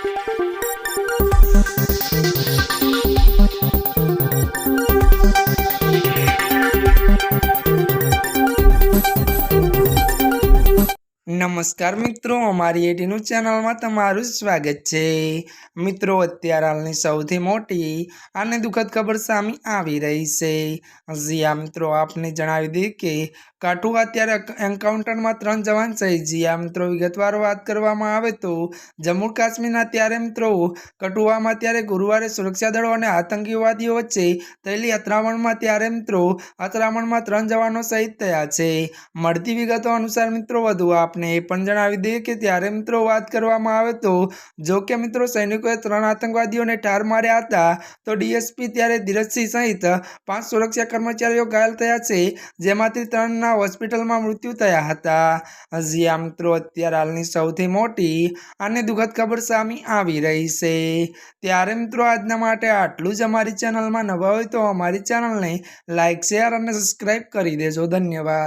Thank you. નમસ્કાર મિત્રો, અમારી એટીનું ચેનલમાં તમારું સ્વાગત છે. મિત્રો, અત્યારે હાલની સૌથી મોટી અને દુઃખદ ખબર સામે આવી રહી છે. જીયા મિત્રો, આપને જણાવી દઈએ કે કાઠુઆ અત્યારે એન્કાઉન્ટરમાં ત્રણ જવાન શહીદ જીયા મિત્રો, વિગતવાર વાત કરવામાં આવે તો જમ્મુ કાશ્મીરના ત્યારે મિત્રો, કઠુઆમાં ત્યારે ગુરુવારે સુરક્ષા દળો અને આતંકીવાદીઓ વચ્ચે થયેલી અથડામણમાં ત્યારે મિત્રો, અથડામણમાં ત્રણ જવાનો શહીદ થયા છે. મળતી વિગતો અનુસાર, મિત્રો, વધુ આપને એ પણ જણાવી દઈએ કે ત્યારે મિત્રો વાત કરવામાં આવે તો, જો કે મિત્રો સૈનિકોએ ત્રણ આતંકવાદીઓને ઠાર માર્યા હતા, તો ડીએસપી ત્યારે ધીરજસિંહ સહિત પાંચ સુરક્ષા કર્મચારીઓ ઘાયલ થયા છે, જેમાંથી ત્રણના હોસ્પિટલમાં મૃત્યુ થયા હતા. હજી આ મિત્રો અત્યારે હાલની સૌથી મોટી અને દુઃખદ ખબર સામે આવી રહી છે. ત્યારે મિત્રો આજના માટે આટલું જ અમારી ચેનલમાં નવા હોય તો અમારી ચેનલને લાઇક શેર અને સબસ્ક્રાઈબ કરી દેજો. ધન્યવાદ.